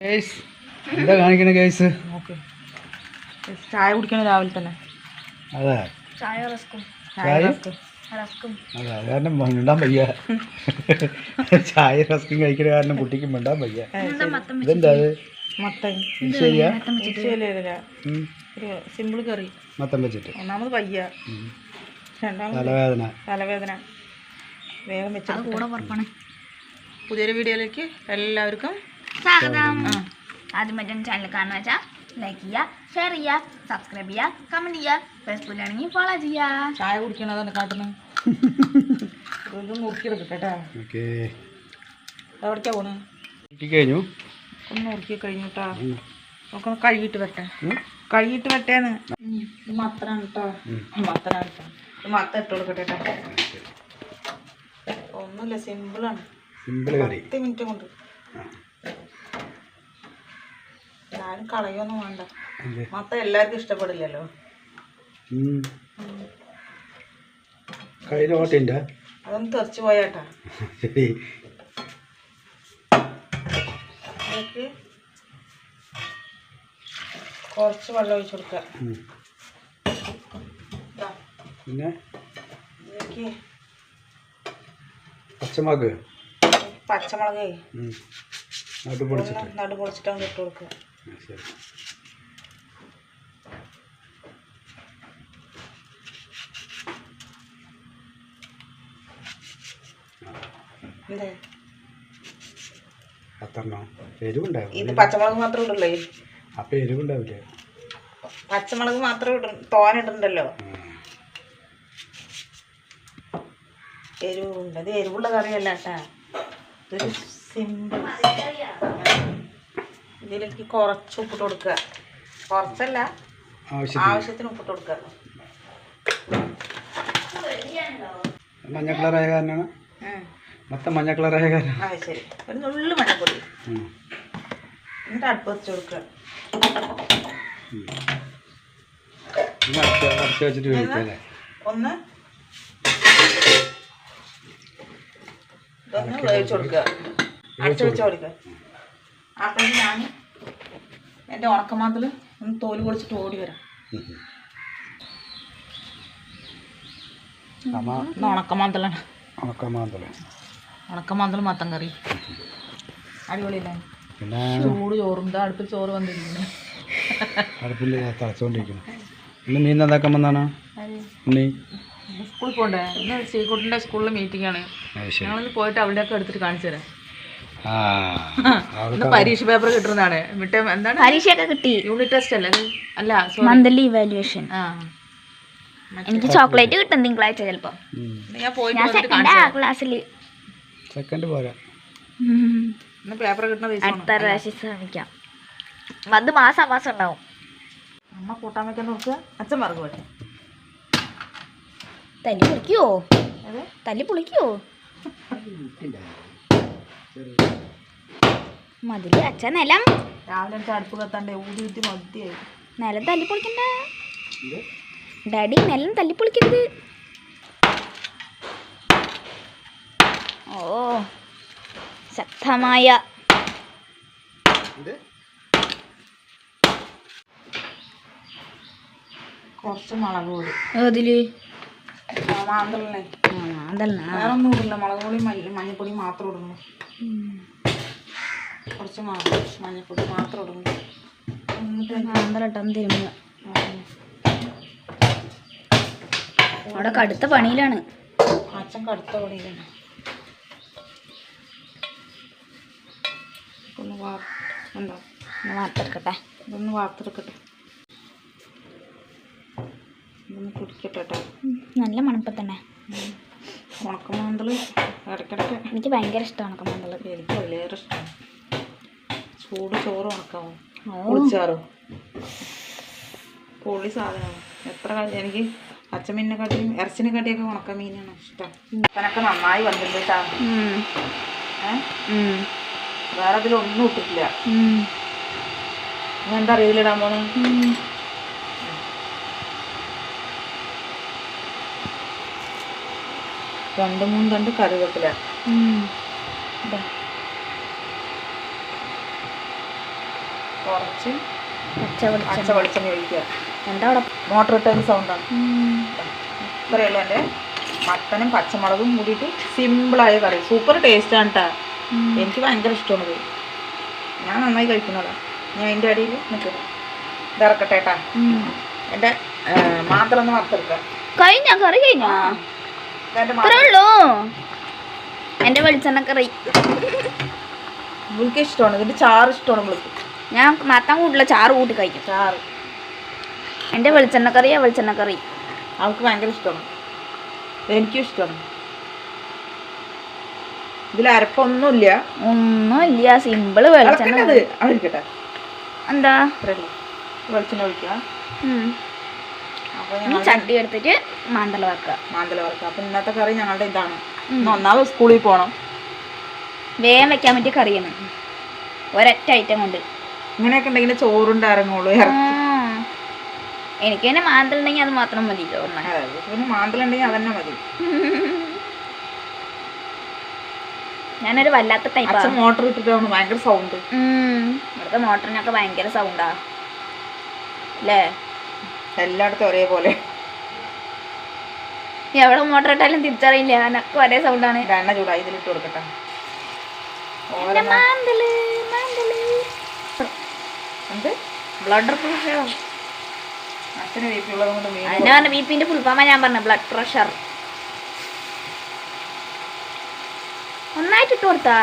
എന്താ കാണിക്കണ ഗൈസ് നോക്ക് ചായ കുടിക്കണം രാവിലെ തന്നെ. അതെ. ചായ റസ്കും ചായ ചായ? റസ്ക്. റസ്കും അതെ അത് കാരണം മിണ്ടാൻ വയ്യ. ചായ റസ്കും കഴിക്കണ കാരണം കുട്ടിക്ക് മിണ്ടാൻ വയ്യ. ഇതെന്താ അത്? സിമ്പിൾ കറി. മത്തം വെച്ചിട്ട്. ഒന്നാമത് വയ്യ. ഉം. തലവേദന. തലവേദന. വേഗം വെച്ചത് കൂടെ പുറപ്പാണ് പുതിയൊരു വീഡിയോയിലേക്ക് എല്ലാവർക്കും സ്വാഗതം ആദ്യം മറ്റൊരു ചാനൽ കാണുന്ന വെച്ചാൽ ലൈക്ക് ചെയ്യുക ഷെയർ ചെയ്യുക സബ്സ്ക്രൈബ് ചെയ്യുക കമന്റ് ചെയ്യുക ഫേസ്ബുക്കിലാണെങ്കിൽ ഫോളോ ചെയ്യുക ചായ കുടിക്കണം അതാണ് കാട്ടുന്നത് കേട്ടോ എവിടേക്കാ പോണ്? കഴിഞ്ഞു. ഒന്ന് നുറുക്കി കഴിഞ്ഞിട്ടാ നമുക്കൊന്ന് കഴുകിയിട്ട് വരട്ടെ. കഴുകിയിട്ട് വരട്ടേന്ന് ഇത് മത്തനാണ് കേട്ടോ. മത്തനാണ് കേട്ടോ ഇത് മത്തം ഇട്ട് കൊടുക്കട്ടെ കേട്ടോ ഒന്നുമില്ല സിമ്പിളാണ് പത്ത് മിനിറ്റ് കൊണ്ട്. ഞാനും കളയൊന്നും വേണ്ട. മൊത്തം എല്ലാവർക്കും ഇഷ്ടപ്പെടില്ലല്ലോ. കയ്യിൽ ഓട്ടയുണ്ട? അതൊന്ന് തെറിച്ചു പോയാട്ടാ. ശരി. കുറച്ച് വെള്ളം ഒഴിച്ചു കൊടുക്കുക പിന്നെ? പച്ചമുളക്? പച്ചമുളക്. ഉം. നാട്ടു പൊടിച്ചിട്ട് നടു പൊളിച്ചിട്ട് അങ്ങ് ഇട്ട് കൊടുക്കുക ശരി. പത്തെണ്ണോ? എരിവുണ്ടാവും ഇത് പച്ചമുളക് മാത്രമേ ഇടുള്ളൂ. അപ്പം എരിവുണ്ടാവില്ലേ? പച്ചമുളക് മാത്രം ഇട തോന ഇടണ്ടല്ലോ. എരിവുണ്ട്. ഇത് എരിവുള്ള കറിയല്ല കേട്ടാ. ഇതൊരു സിമ്പിൾ ഇതിലേക്ക് കുറച്ച് ഉപ്പിട്ട് കൊടുക്കുക. കുറച്ചല്ല ആവശ്യത്തിന്. ഉപ്പിട്ട് കൊടുക്കുക. മഞ്ഞ കളറായ കാരണമാണ്. മൊത്തം മഞ്ഞ കളറായ കാരണം ആ ശരി. ഒരു നുള്ളു മഞ്ഞപ്പൊടി. എന്നിട്ട് അടുപ്പ് വെച്ച് കൊടുക്കുക. ഒന്ന് ഇതൊന്ന് വേവിച്ച് കൊടുക്കുക. അടുത്ത് വെച്ച് കൊടുക്കുക. അപ്പോൾ ഞാൻ എന്റെ ഉണക്കമാത്തിൽ ഒന്ന് തോൽ പൊളിച്ചിട്ട് ഓടി വരാം. ഉണക്കമാന്തലാണ്. ഉണക്കമാന്തല. ഉണക്കമാന്തൽ മത്തൻ കറി. അടിപൊളിയല്ലേ? ചൂട് ചോറും. അടുപ്പിൽ ചോറ് വന്നിരിക്കുന്നു. അടുപ്പിൽ തിളച്ചുകൊണ്ടിരിക്കുന്നു ഇന്ന് മീൻ നന്നാക്കാൻ വന്നാണ്? ഉണ്ണി. സ്കൂളിൽ പോകണ്ടേ ഇന്ന് ശ്രീകുട്ടിന്റെ സ്കൂളിൽ മീറ്റിംഗ് ആണ്. അത് ശരി. ഞങ്ങളിന്ന് പോയിട്ട് അവിടെയൊക്കെ എടുത്തിട്ട് കാണിച്ചു തരാം. പരീക്ഷ പേപ്പർ കിട്ടുന്നതാണ്. എന്താണ്? പരീക്ഷയൊക്കെ കിട്ടി. യൂണിറ്റ് ടെസ്റ്റ് അല്ലേ അല്ല. മന്ത്ലി ഇവാലുവേഷൻ എനിക്ക് ചോക്ലേറ്റ് കിട്ടും തിങ്കളാഴ്ച ചിലപ്പോൾ ഇന്ന് ഞാൻ സെക്കൻഡ് ക്ലാസ്സിൽ സെക്കൻഡ് പോരാ. പേപ്പർ കിട്ടുന്ന അടുത്ത പ്രാവശ്യം ശ്രമിക്കാം. അത് മാസം മാസം ഉണ്ടാവും. അമ്മ കൂട്ടാൻ വെക്കാൻ നോക്കുക അച്ഛൻ മറന്നു പോട്ടെ തല്ലി പൊളിക്കുവോ തല്ലി പൊളിക്കുവോ മതിൽ അച്ഛ നിലം. രാവിലെ അടുപ്പ് കത്താണ്ട് ഊതി ഊതി മതിയായി. നിലം തല്ലി പൊളിക്കണ്ട. ഡാഡി നിലം തല്ലി പൊളിക്കരുത്. ഓ ശക്തമായ. കുറച്ച് മുളക് പൊടി. അതിൽ മാന്തളിനെ. അതല്ല വേറെ ഒന്നും ഇടില്ല മുളക് പൊടി മഞ്ഞപ്പൊടി മാത്രം ഇടുന്നു കുറച്ച് മഞ്ഞപ്പൊടി മാത്രം ഇടുന്നു അവിടെ കടുത്ത പണിയിലാണ്. അച്ഛൻ കടുത്ത പണിയിലാണ്. ഒന്ന് വാ ഉണ്ടോ ഒന്ന് വാർത്തെടുക്കട്ടെ. ഇതൊന്ന് വാർത്തെടുക്കട്ടെ. ഇതൊന്ന് കുടിക്കട്ടെ നല്ല മണപ്പം തന്നെ ഉണക്കമാന്തൾ ഇടയ്ക്കിടയ്ക്ക് എനിക്ക് ഭയങ്കര ഇഷ്ടമാണ് കമ്മന്തൾ. എനിക്ക് വലിയേറെ ഇഷ്ടമാണ് ചൂട് ചോറ് ഉണക്കാമോ കുളിച്ചാറോ പൊളി സാധനമാണ്. എത്ര കാലം എനിക്ക് അച്ചമീനെ കാട്ടിയും ഇറച്ചിനെ കാട്ടിയൊക്കെ ഉണക്ക മീനാണ് ഇഷ്ടം. അപ്പനൊക്കെ നന്നായി വന്നിട്ടുണ്ട് കേട്ടോ. ഉം, വേറെ അതിലൊന്നും ഇട്ടിട്ടില്ല. എന്താ അറിയില്ലിടാൻ പോണ്. രണ്ട് മൂന്ന് രണ്ട് കറിവേപ്പില. ഇതാ കുറച്ച് പച്ച വെളിച്ചെണ്ണ. ഒഴിക്കുക. എന്താ അവിടെ? മോട്ടർ ഇട്ടതിന് സൗണ്ടാണ്. ഇത്രയേ ഉള്ളൂ എന്റെ മട്ടനും പച്ചമുളകും കൂടിയിട്ട് സിമ്പിളായ കറി. സൂപ്പർ ടേസ്റ്റാണ് കേട്ടോ ഉം. എനിക്ക് ഭയങ്കര ഇഷ്ടമാണ് ഞാൻ നന്നായി കഴിക്കുന്നതാണ് ഞാൻ അതിന്റെ അടിയിൽ നിൽക്കുന്നു. ഇറക്കട്ടെ കേട്ടാ. എന്റെ മാത്രം ഒന്ന് വറുത്തെടുക്കാം. കഴിഞ്ഞ? കറി കഴിഞ്ഞാ? എന്റെ വെളിച്ചെണ്ണ കറി മുൾക്ക് ഇഷ്ടമാണ് ഇതിന്റെ ചാറ് ഇഷ്ടമാണ് മുൾക്ക് ഞാൻ മത്തം കൂട്ടില്ല ചാറ് കൂട്ടി കഴിക്കും. ചാറ്. എന്റെ വെളിച്ചെണ്ണ കറിയാ വെളിച്ചെണ്ണ കറി അവൾക്ക് ഭയങ്കര ഇഷ്ടമാണ് എനിക്കും ഇഷ്ടമാണ് ഇതിൽ അരപ്പൊന്നുമില്ല. ഒന്നുമില്ല സിമ്പിൾ വെളിച്ചെണ്ണ ഇരിക്കട്ടെ. എന്താ? വെളിച്ചെണ്ണ ഒഴിക്കുക. ചട്ടി എടുത്തിട്ട് മാന്തല വറക്കുക. മാന്തല വറക്കുക. അപ്പം ഇന്നത്തെ കറി ഞങ്ങളുടെ ഇതാണ്. ഒന്നാമത് സ്കൂളിൽ പോകണം വേഗം വെക്കാൻ വേണ്ടി കറിയാണ് ഒരൊറ്റ ഐറ്റം കൊണ്ട്. ഇങ്ങനെയൊക്കെ ഉണ്ടെങ്കിൽ ചോറുണ്ട് ഇറങ്ങുള്ളൂ. എനിക്ക് തന്നെ മാന്തലുണ്ടെങ്കിൽ അത് മാത്രം മതി മാന്തലുണ്ടെങ്കിൽ അത് പിന്നെ മാന്തലുണ്ടെങ്കിൽ അതന്നെ മതി. ഞാനൊരു വല്ലാത്ത ടൈപ്പ് മോട്ടർ ഇട്ടിട്ടാണ് ഭയങ്കര സൗണ്ട് ഇവിടുത്തെ മോട്ടറിനൊക്കെ ഭയങ്കര സൗണ്ടാ അല്ലേ? എല്ലായിടത്തും ഒരേപോലെ. എവിടെ മോട്ടർ ഇട്ടാലും തിരിച്ചറിയില്ല. എനക്ക് ഒരേ സൗണ്ടാണ് എണ്ണ ചൂടായി ഇതിലിട്ട് കൊടുക്കട്ടെ. ബ്ലഡ് പ്രഷർ അതിനെ പറഞ്ഞ ബി പിന്റെ ഫുൾഫാമ ഞാൻ പറഞ്ഞ ബ്ലഡ് പ്രഷർ ഒന്നായിട്ട് ഇട്ട് കൊടുത്താ?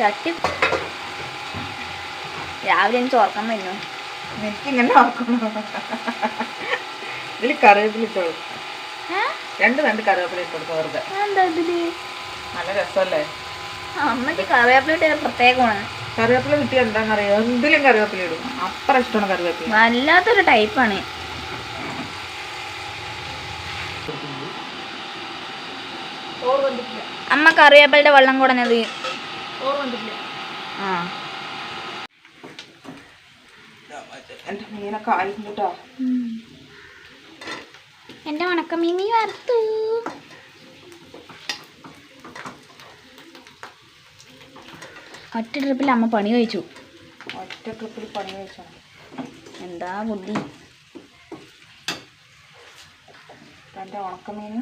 തട്ടി. രാവിലെ ഓർക്കാൻ വരുന്നു. എനിക്കിങ്ങനെ ഇതിൽ ഇതിൽ കറിവേപ്പില രണ്ട് രണ്ട് കറിവേപ്പില ഇട്ട് വെറുതെ. നല്ല രസമല്ലേ? അമ്മയ്ക്ക് കറിവേപ്പില പ്രത്യേകമാണ്. കറിവേപ്പില കിട്ടിയ എന്താണെന്നറിയോ എന്തിലും കറിവേപ്പില ഇടും. അത്ര ഇഷ്ടമാണ് കറിവേപ്പില. വല്ലാത്തൊരു ടൈപ്പാണ്. അമ്മ കറിവേപ്പിലയുടെ വെള്ളം കുടഞ്ഞത് ആ. എന്റെ മീനൊക്കെ ആയിരുന്നു കേട്ടോ എന്റെ ഉണക്കമീൻ വറുത്തു. ഒറ്റ ട്രിപ്പിൽ അമ്മ പണി കഴിച്ചു. ഒറ്റ ട്രിപ്പിൽ പണി കഴിച്ചോ? എന്താ ബുദ്ധി? എന്റെ ഉണക്കമീൻ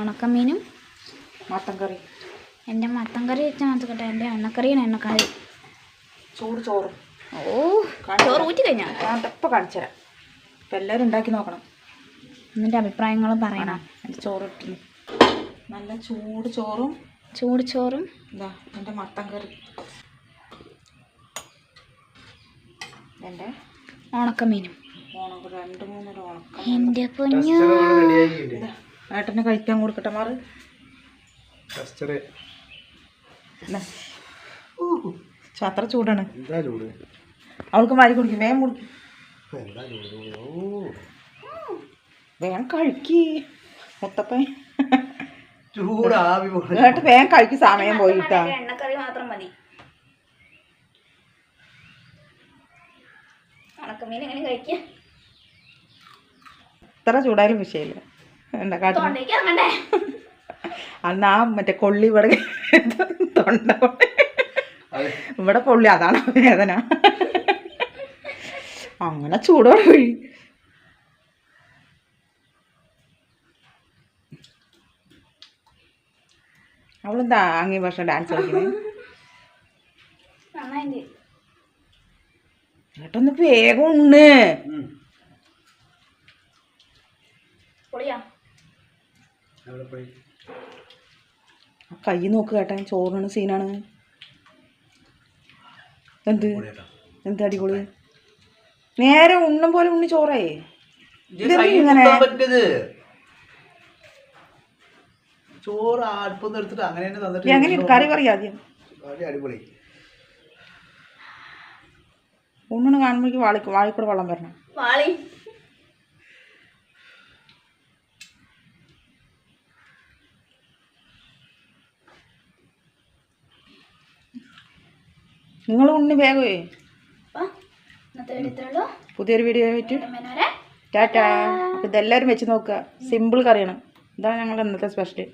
ഉണക്കമീനും മട്ടൻ കറി. എന്റെ മത്തൻ കറി വെച്ചാൽ മാത്രം എന്റെ എണ്ണക്കറിയാണ് എണ്ണക്കറി. ചൂട് ചോറും. ഓ ചോറ് ഊറ്റി കഴിഞ്ഞാൽ ഇപ്പം കാണിച്ചു തരാം അപ്പം എല്ലാവരും ഉണ്ടാക്കി നോക്കണം. എന്നിട്ട് അഭിപ്രായങ്ങൾ പറയണം. എന്റെ ചോറ് ഇട്ടിന്. നല്ല ചൂട് ചോറും. ചൂട് ചോറും. ഇതാ എന്റെ മത്തൻ കറി. എന്റെ ഉണക്കമീനും ഉണക്ക രണ്ട് മൂന്നര എന്റെ എന്റെ പൊന്നു ഏട്ടന് കഴിക്കാൻ കൊടുക്കട്ടെ മാറ്. അത്ര ചൂടാണ്. എന്താ ചൂട്? അവൾക്ക് മാറി കുടിക്കും വേഗം കുടിക്കും. എന്താ ചൂട്? ഓ. വേഗം കഴിക്ക് മുത്തപ്പ ഏട്ടൻ വേഗം കഴിക്ക് സമയം പോയിട്ടാ. എണ്ണക്കറി മാത്രം മതി. ഉണക്കമീൻ എങ്ങനെ കഴിക്കുക ഇത്ര ചൂടായാലും വിഷയമില്ല. എന്താ കാട്ടി അന്നാ അന്ന് ആ മറ്റേ കൊള്ളി ഇവിടെ തൊണ്ട ഇവിടെ പൊള്ളി അതാണ് വേദന. അങ്ങനെ ചൂടോടെ പോയി. അവളെന്താ അങ്ങേ ഭാഷ ഡാൻസ് കളിക്കുന്നത് ഏട്ടൊന്ന് വേഗം ഉണ്ട് പൊളിയാ. അവിടെ പോയി. കൈ നോക്ക് കേട്ടാ ചോറിന് സീനാണ് എന്ത്. എന്ത് അടിപൊളി? നേരെ ഉണ്ണം പോലെ ഉണ്ണി ചോറേ. ഇത് ഇതെന്ത് കയ്യിൽ ഇങ്ങനെ? ചോറ് എടുത്തിട്ട് അങ്ങനെ തന്നെ തന്നിട്ട് എങ്ങനെ കറി പറയാ ആദ്യം? അടിപൊളി. ഉണ്ണിന് കാണുമ്പോഴേക്ക് വാളി വാളിക്കൂടെ വെള്ളം വരണം. വാളി. നിങ്ങൾ ഉണ്ണി വേഗേ പുതിയൊരു വീഡിയോ ആയിട്ട് ടാറ്റാ. അപ്പം ഇതെല്ലാവരും വെച്ച് നോക്കുക. സിമ്പിൾ കറിയാണ്. ഇതാണ് ഞങ്ങളുടെ ഇന്നത്തെ സ്പെഷ്യൽ